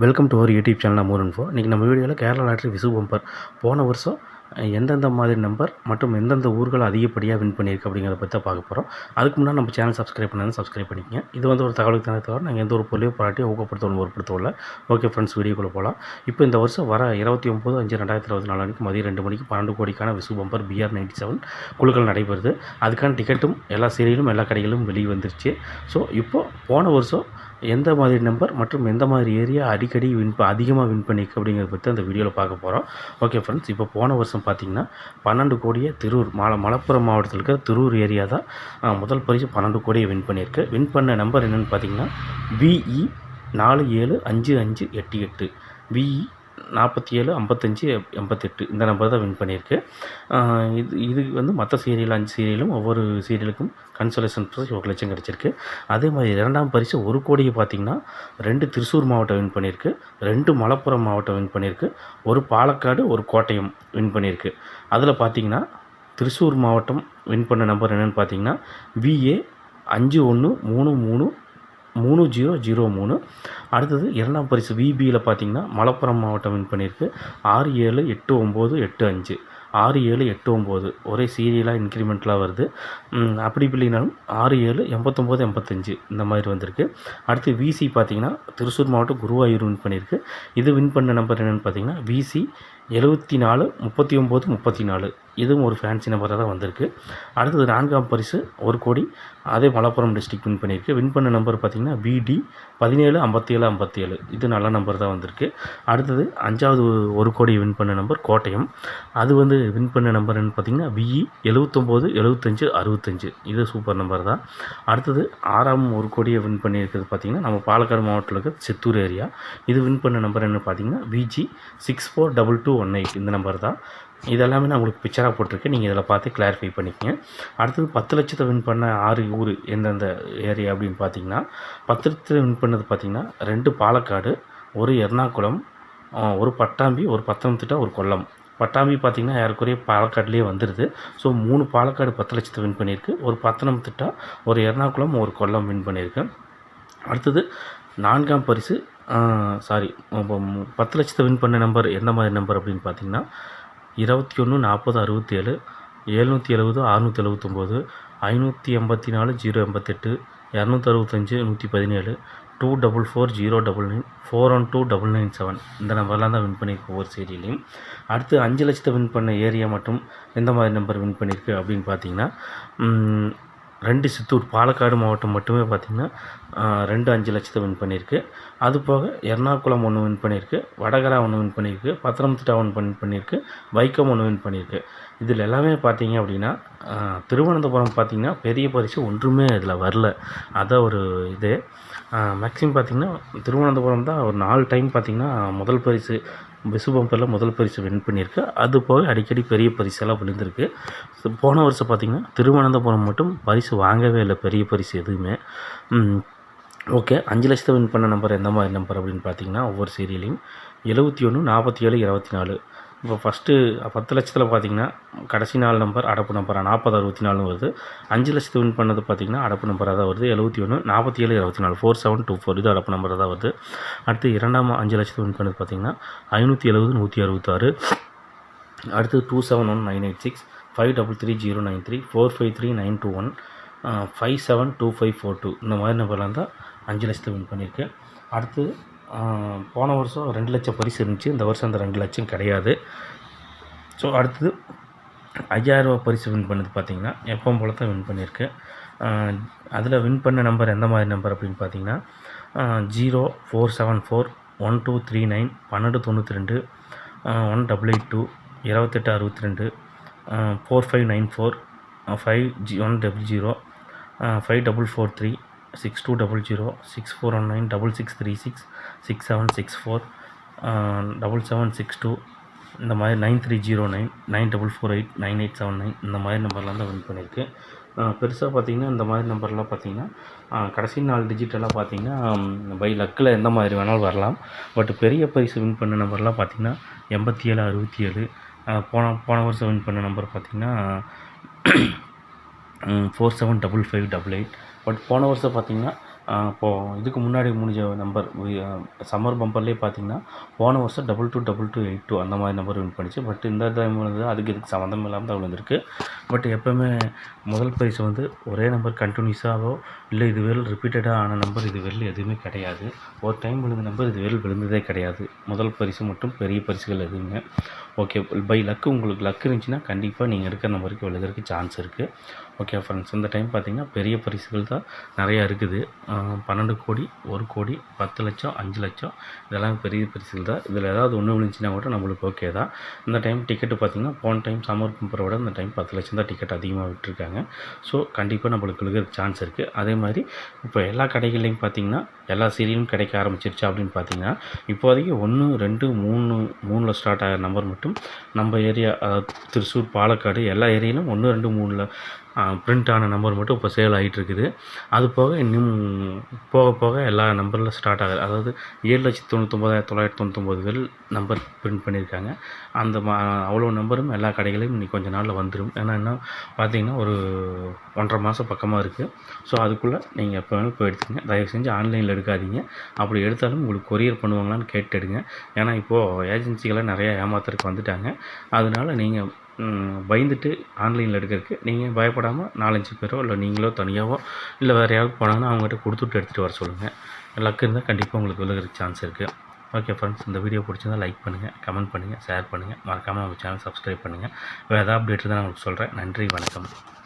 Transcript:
Welcome to our YouTube channel more info இன்றைக்கி நம்ம வீடியோவில் கேரளா லாட்ரி விசு பம்பர் போன வருஷம் எந்தெந்த மாதிரி நம்பர் மற்றும் எந்தெந்த ஊர்கள் அதிகப்படியாக வின் பண்ணியிருக்கு அப்படிங்கிறத பற்றி தான் பார்க்க போகிறோம் அதுக்கு முன்னாடி நம்ம சேனல் சப்ஸ்கிரைப் பண்ணாலும் சப்ஸ்கிரைப் பண்ணிக்கங்க. இது வந்து ஒரு தகவலுக்கு தானே தவிர நாங்கள் எந்த ஒரு பொருளையும் பாராட்டி ஊக்கப்படுத்தவும் ஒருப்படுத்தவில்லை ஓகே ஃப்ரெண்ட்ஸ் வீடியோக்குள்ளே போகலாம் இப்போ இந்த வருஷம் வர இருபத்தி ஒம்பது அஞ்சு ரெண்டாயிரத்தி இருபத்தி நாலு அன்றைக்கு மதியம் ரெண்டு மணிக்கு பன்னெண்டு கோடிக்கான Vishu bumper BR ninety seven குழுக்கள் நடைபெறுது. அதுக்கான டிக்கெட்டும் எல்லா சீரியலும் எல்லா கடைகளிலும் வெளியே வந்துருச்சு. ஸோ இப்போது போன வருஷம் எந்த மாதிரி நம்பர் மற்றும் எந்த மாதிரி ஏரியா அடிக்கடி வின் அதிகமாக வின் பண்ணியிருக்கு அப்படிங்கிறத பற்றி அந்த வீடியோவில் பார்க்க போகிறோம் ஓகே ஃப்ரெண்ட்ஸ் இப்போ போன வருஷம் பார்த்திங்கன்னா பன்னெண்டு கோடியை திருவூர் மல மலப்புரம் மாவட்டத்தில் இருக்கிற திருவூர் ஏரியா தான் முதல் பரிசு பன்னெண்டு கோடியை வின் பண்ணியிருக்கு. வின் பண்ண நம்பர் என்னென்னு பார்த்தீங்கன்னா விஇ நாலு ஏழு அஞ்சு அஞ்சு எட்டு எட்டு. விஇ நாற்பத்தி ஏழு ஐம்பத்தஞ்சு எண்பத்தெட்டு இந்த நம்பர் தான் வின் பண்ணியிருக்கு. இது இது வந்து மற்ற சீரியல் அஞ்சு சீரியலும் ஒவ்வொரு சீரியலுக்கும் கன்சலேஷன் ப்ரைஸ் ஒரு லட்சம் கிடச்சிருக்கு. அதே மாதிரி இரண்டாம் பரிசு ஒரு கோடியை பார்த்திங்கன்னா ரெண்டு திருச்சூர் மாவட்டம் வின் பண்ணியிருக்கு ரெண்டு மலப்புரம் மாவட்டம் வின் பண்ணியிருக்கு ஒரு பாலக்காடு ஒரு கோட்டயம் வின் பண்ணியிருக்கு. அதில் பார்த்தீங்கன்னா திருச்சூர் மாவட்டம் வின் பண்ண நம்பர் என்னென்னு பார்த்தீங்கன்னா விஏ அஞ்சு ஒன்று மூணு மூணு மூணு ஜீரோ ஜீரோ மூணு. அடுத்தது இரண்டாம் பரிசு விபியில் பார்த்தீங்கன்னா மலப்புரம் மாவட்டம் வின் பண்ணியிருக்கு. ஆறு ஏழு எட்டு ஒம்பது எட்டு அஞ்சு. ஆறு ஏழு எட்டு ஒம்பது. ஒரே சீரியலாக இன்க்ரிமெண்ட்லாம் வருது. அப்படி இல்லைனாலும் ஆறு ஏழு எண்பத்தொம்போது எண்பத்தஞ்சு இந்த மாதிரி வந்திருக்கு. அடுத்து விசி பார்த்தீங்கன்னா திருச்சூர் மாவட்டம் குருவாயூர் வின் பண்ணியிருக்கு. இது வின் பண்ண நம்பர் என்னென்னு பார்த்தீங்கன்னா விசி எழுபத்தி நாலு முப்பத்தி ஒம்பது முப்பத்தி நாலு இதுவும் ஒரு ஃபேன்சி நம்பராக தான் வந்திருக்கு. அடுத்தது நான்காம் பரிசு ஒரு கோடி. அதே மலப்புரம் டிஸ்ட்ரிக்ட் வின் பண்ணியிருக்கு. வின் பண்ண நம்பர் பார்த்தீங்கன்னா பிடி பதினேழு ஐம்பத்தி ஏழு ஐம்பத்தி ஏழு இது நல்ல நம்பர் தான் வந்திருக்கு. அடுத்தது அஞ்சாவது ஒரு கோடி வின் பண்ண நம்பர் கோட்டயம். அது வந்து வின் பண்ண நம்பர் என்னன்னு பார்த்தீங்கன்னா விஇ எழுபத்தொம்போது எழுபத்தஞ்சு அறுபத்தஞ்சு இது சூப்பர் நம்பர் தான். அடுத்தது ஆறாம் ஒரு கோடியை வின் பண்ணியிருக்கிறது பார்த்தீங்கன்னா நம்ம பாலக்காடு மாவட்டத்தில் இருக்கிற சித்தூர் ஏரியா இது வின் பண்ண நம்பர் என்ன பார்த்தீங்கன்னா VG six four double two one eight இந்த நம்பர் தான். இதெல்லாமே நான் உங்களுக்கு பிக்சராக போட்டிருக்கேன். நீங்கள் இதில் பார்த்து கிளாரிஃபை பண்ணிக்கங்க. அடுத்தது பத்து லட்சத்தை வின் பண்ண ஆறு ஊர் எந்தெந்த ஏரியா அப்படின்னு பார்த்தீங்கன்னா பத்து லட்சத்தை வின் பண்ணது பார்த்தீங்கன்னா ரெண்டு பாலக்காடு ஒரு எர்ணாகுளம் ஒரு பட்டாம்பி ஒரு பத்தனம்திட்டா ஒரு கொல்லம். பட்டாம்பி பார்த்தீங்கன்னா ஏறக்குறைய பாலக்காடுலேயே வந்துடுது ஸோ மூணு பாலக்காடு பத்து லட்சத்தை வின் பண்ணியிருக்கு. ஒரு பத்தனம்திட்டா ஒரு எர்ணாகுளம் ஒரு கொல்லம் வின் பண்ணியிருக்கு. அடுத்தது நான்காம் பரிசு சாரி பத்து லட்சத்தை வின் பண்ண நம்பர் எந்த மாதிரி நம்பர் அப்படின்னு பார்த்தீங்கன்னா இருபத்தி ஒன்று நாற்பது அறுபத்தி ஏழு எழுநூற்றி எழுபது அறுநூற்றி எழுபத்தொம்போது ஐநூற்றி எண்பத்தி நாலு ஜீரோ எண்பத்தெட்டு இரநூத்தி அறுபத்தஞ்சு நூற்றி பதினேழு two double four zero double nine four one two double nine seven இந்த நம்பர்லாம் தான் வின் பண்ணியிருக்கு ஒவ்வொரு சீரியலையும் அடுத்து அஞ்சு லட்சத்தை வின் பண்ண ஏரியா மட்டும் எந்த மாதிரி நம்பர் வின் பண்ணியிருக்கு அப்படின்னு பார்த்தீங்கன்னா ரெண்டு சித்தூர் பாலக்காடு மாவட்டம் மட்டுமே பார்த்திங்கன்னா ரெண்டு அஞ்சு லட்சத்தை வின் பண்ணியிருக்கு. அது போக எர்ணாகுளம் ஒன்று வின் பண்ணியிருக்கு வடகரா ஒன்று வின் பண்ணியிருக்கு பத்தனம்திட்டா ஒன்று வின் பண்ணியிருக்கு வைக்கம் ஒன்று வின் பண்ணியிருக்கு. இதில் எல்லாமே பார்த்தீங்க அப்படின்னா திருவனந்தபுரம் பார்த்திங்கன்னா பெரிய பரிசு ஒன்றுமே இதில் வரல. அதான் ஒரு இது. மேக்ஸிமம் பார்த்திங்கன்னா திருவனந்தபுரம் தான் ஒரு நாலு டைம் பார்த்திங்கன்னா முதல் பரிசு. விசு பம்பரில் முதல் பரிசு வின் பண்ணியிருக்கு. அது போக அடிக்கடி பெரிய பரிசெல்லாம் விழுந்திருக்கு. போன வருஷம் பார்த்திங்கன்னா திருவனந்தபுரம் மட்டும் பரிசு வாங்கவே இல்லை. பெரிய பரிசு எதுவுமே. ஓகே. அஞ்சு லட்சத்தை வின் பண்ண நம்பர் எந்த மாதிரி நம்பர் அப்படின்னு பார்த்தீங்கன்னா ஒவ்வொரு சீரியலையும் எழுபத்தி ஒன்று நாற்பத்தி ஏழு இருபத்தி நாலு. இப்போ ஃபஸ்ட்டு பத்து லட்சத்தில் பார்த்தீங்கன்னா கடைசி நாலு நம்பர் அடப்பு நம்பராக நாற்பது அறுபத்தி நாலு வருது. அஞ்சு லட்சத்து வின் பண்ணது பார்த்தீங்கன்னா அடப்பு நம்பராக தான் வருது. எழுபத்தி ஒன்று நாற்பத்தி ஏழு இருபத்தி நாலு ஃபோர் செவன் டூ ஃபோர் இது அடப்பு நம்பராக தான் வருது. அடுத்து இரண்டாம் அஞ்சு லட்சத்து வின் பண்ணது பார்த்தீங்கன்னா ஐநூற்றி எழுபது நூற்றி அறுபத்தாறு. அடுத்து two seven one nine eight six five double three zero nine three four five three nine two one five seven two five four two இந்த மாதிரி நம்பர்லாம் தான் அஞ்சு லட்சத்தை வின் பண்ணியிருக்கேன். அடுத்து போன வருஷம் ரெண்டு லட்சம் பரிசு இருந்துச்சு. இந்த வருஷம் அந்த ரெண்டு லட்சம் கிடையாது. ஸோ அடுத்தது ஐயாயிரரூபா பரிசு வின் பண்ணது பார்த்தீங்கன்னா எப்பவும் போல தான் வின் பண்ணியிருக்கேன் அதில் வின் பண்ண நம்பர் எந்த மாதிரி நம்பர் அப்படின்னு பார்த்தீங்கன்னா zero four seven four one two three nine பன்னெண்டு தொண்ணூற்றி ரெண்டு ஒன் டபுள் எயிட் டூ இருபத்தெட்டு அறுபத்தி ரெண்டு four five nine four five G one double zero five double four three six two double zero six four one nine double six three six six seven six four double seven six two இந்த மாதிரி nine three zero nine nine double four eight nine eight seven nine இந்த மாதிரி நம்பர்லாம் தான் win பண்ணியிருக்கு. பெருசாக பார்த்தீங்கன்னா இந்த மாதிரி நம்பர்லாம் பார்த்திங்கன்னா கடைசி நாலு டிஜிட்டெல்லாம் பார்த்தீங்கன்னா பை லக்கில் எந்த மாதிரி வேணாலும் வரலாம். பட் பெரிய பரிசு வின் பண்ண நம்பர்லாம் பார்த்தீங்கன்னா எண்பத்தி ஏழு அறுபத்தி ஏழு போன போன வருஷம் வின் பண்ண நம்பர் பார்த்திங்கன்னா four seven double five double eight but போன வருஷம் பார்த்தீங்கன்னா இப்போது இதுக்கு முன்னாடி முடிஞ்ச நம்பர் சம்மர் பம்பர்லேயே பார்த்தீங்கன்னா போன வருஷம் double two double two eight two அந்த மாதிரி நம்பர் வின் பண்ணிச்சு. பட் இந்த டைம் வந்து அதுக்கு இதுக்கு சம்மந்தம் இல்லாமல் தான் விழுந்திருக்கு. பட் எப்போவுமே முதல் பரிசு வந்து ஒரே நம்பர் கண்டினியூஸாகவோ இல்லை இது வெறும் ரிப்பீட்டடாக ஆன நம்பர் இது வெறும் எதுவுமே கிடையாது. ஒரு டைம் விழுந்த நம்பர் இது வெறும் விழுந்ததே கிடையாது. முதல் பரிசு மட்டும் பெரிய பரிசுகள் எதுவுமே. ஓகே பை லக்கு உங்களுக்கு லக் இருந்துச்சுன்னா கண்டிப்பாக நீங்கள் இருக்கிற நம்பருக்கு விழுகிறதுக்கு சான்ஸ் இருக்குது ஓகே ஃப்ரெண்ட்ஸ் இந்த டைம் பார்த்தீங்கன்னா பெரிய பரிசுகள் தான் நிறையா இருக்குது. பன்னெண்டு கோடி ஒரு கோடி பத்து லட்சம் அஞ்சு லட்சம் இதெல்லாம் பெரிய பரிசுகள் தான். இதில் ஏதாவது ஒன்று விழுந்துச்சுன்னா கூட நம்மளுக்கு ஓகே தான். இந்த டைம் டிக்கெட்டு பார்த்தீங்கன்னா போன டைம் சம்மர் விட இந்த டைம் பத்து லட்சம் தான் டிக்கெட் அதிகமாக விட்டுருக்காங்க. ஸோ கண்டிப்பாக நம்மளுக்கு விழுகிறதுக்கு சான்ஸ் இருக்குது அதே மாதிரி இப்போ எல்லா கடைகள்லையும் பார்த்தீங்கன்னா எல்லா சீரியலும் கிடைக்க ஆரம்பிச்சிருச்சு அப்படின்னு பார்த்தீங்கன்னா இப்போதைக்கு ஒன்று ரெண்டு மூணு மூணில் ஸ்டார்ட் ஆகிற நம்பர் மட்டும் நம்ம ஏரியா திருச்சூர் பாலக்காடு எல்லா ஏரியாலும் ஒன்று ரெண்டு மூணில் பிரிண்ட் ஆன நம்பர் மட்டும் இப்போ சேல் ஆகிட்டு இருக்குது அது போக இன்னும் போக போக எல்லா நம்பரில் ஸ்டார்ட் ஆகுது. அதாவது ஏழு லட்சத்தி தொண்ணூத்தொம்பதாயிரத்தி தொள்ளாயிரத்தி தொண்ணூத்தொம்பது பேர் நம்பர் பிரிண்ட் பண்ணியிருக்காங்க. அந்த மா அவ்வளோ நம்பரும் எல்லா கடைகளையும் இன்னைக்கு கொஞ்சம் நாளில் வந்துடும் ஏன்னா இன்னும் பார்த்தீங்கன்னா ஒரு ஒன்றரை மாதம் பக்கமாக இருக்குது ஸோ அதுக்குள்ளே நீங்கள் எப்போ வேணாலும் போய் எடுத்துங்க தயவு செஞ்சு ஆன்லைனில் எடுக்காதீங்க. அப்படி எடுத்தாலும் உங்களுக்கு கொரியர் பண்ணுவாங்களான்னு கேட்டுடுங்க. ஏன்னா இப்போது ஏஜென்சிகளை நிறையா ஏமாத்துறதுக்கு வந்துட்டாங்க. அதனால நீங்கள் பயந்துட்டு ஆன்லைனில் எடுக்கிறதுக்கு நீங்கள் பயப்படாமல் நாலஞ்சு பேரோ இல்லை நீங்களோ தனியாகவோ இல்லை வேறு யாராவது போனாங்கன்னா அவங்ககிட்ட கொடுத்துட்டு எடுத்துகிட்டு வர சொல்லுங்கள் லக் இருந்தால் கண்டிப்பாக உங்களுக்கு விழுகிறதுக்கு சான்ஸ் இருக்குது ஓகே ஃப்ரெண்ட்ஸ் இந்த வீடியோ பிடிச்சிருந்தா லைக் பண்ணுங்கள் கமெண்ட் பண்ணுங்கள் ஷேர் பண்ணுங்கள் மறக்காமல் நம்ம சேனல் சப்ஸ்கிரைப் பண்ணுங்கள் வேறு ஏதாவது அப்டேட் தான் நான் உங்களுக்கு சொல்கிறேன் நன்றி வணக்கம்.